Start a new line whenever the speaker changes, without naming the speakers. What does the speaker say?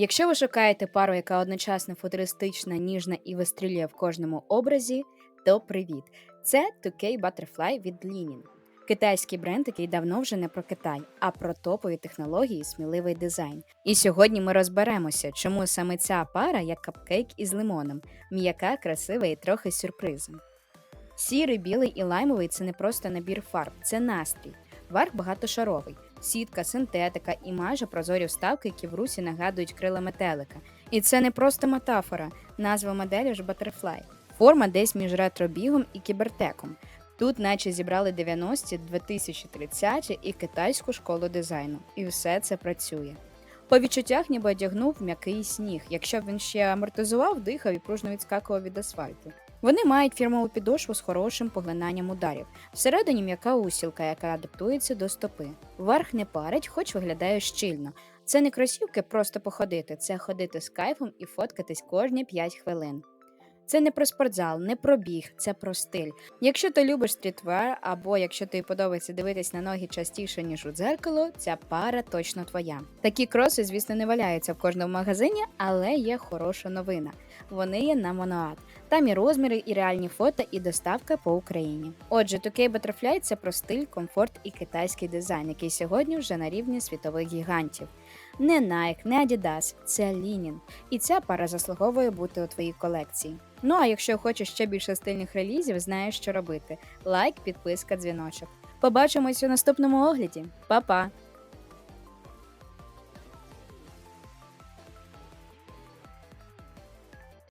Якщо ви шукаєте пару, яка одночасно футуристична, ніжна і вистрілює в кожному образі, то привіт! Це 2K Butterfly від Linin. Китайський бренд, який давно вже не про Китай, а про топові технології і сміливий дизайн. І сьогодні ми розберемося, чому саме ця пара як капкейк із лимоном, м'яка, красива і трохи сюрпризом. Сірий, білий і лаймовий це не просто набір фарб, це настрій. Верх багатошаровий, сітка, синтетика і майже прозорі вставки, які в русі нагадують крила метелика. І це не просто метафора, назва моделі ж Butterfly. Форма десь між ретробігом і кібертеком. Тут наче зібрали 90-ті, 2030-ті і китайську школу дизайну. І все це працює. По відчуттях ніби одягнув м'який сніг. Якщо б він ще амортизував, дихав і пружно відскакував від асфальту. Вони мають фірмову підошву з хорошим поглинанням ударів. Всередині м'яка усілка, яка адаптується до стопи. Верх не парить, хоч виглядає щільно. Це не кросівки просто походити, це ходити з кайфом і фоткатись кожні 5 хвилин. Це не про спортзал, не про біг, це про стиль. Якщо ти любиш стрітвер, або якщо тобі подобається дивитись на ноги частіше, ніж у дзеркало, ця пара точно твоя. Такі кроси, звісно, не валяються в кожному магазині, але є хороша новина. Вони є на Monoat. Там і розміри, і реальні фото, і доставка по Україні. Отже, Tokay Butterfly – це про стиль, комфорт і китайський дизайн, який сьогодні вже на рівні світових гігантів. Не Nike, не Adidas, це Linin. І ця пара заслуговує бути у твоїй колекції. Ну а якщо хочеш ще більше стильних релізів, знаєш, що робити: лайк, підписка, дзвіночок. Побачимось у наступному огляді. Па-па!